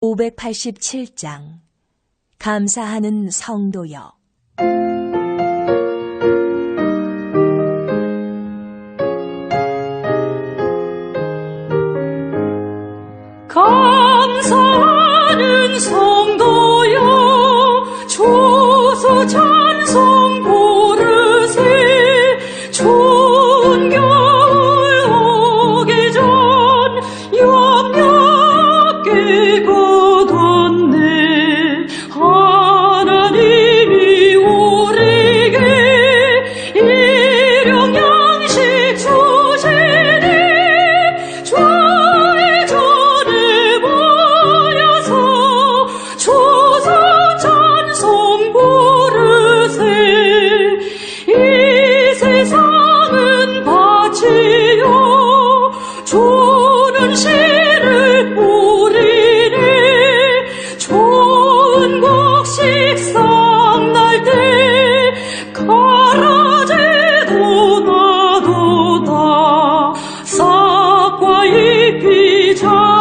587장. 감사하는 성도여. 감사하는 성도여 주소 찬송 부르세 추운 겨울 오기 전 염려 깨고 깊이 젖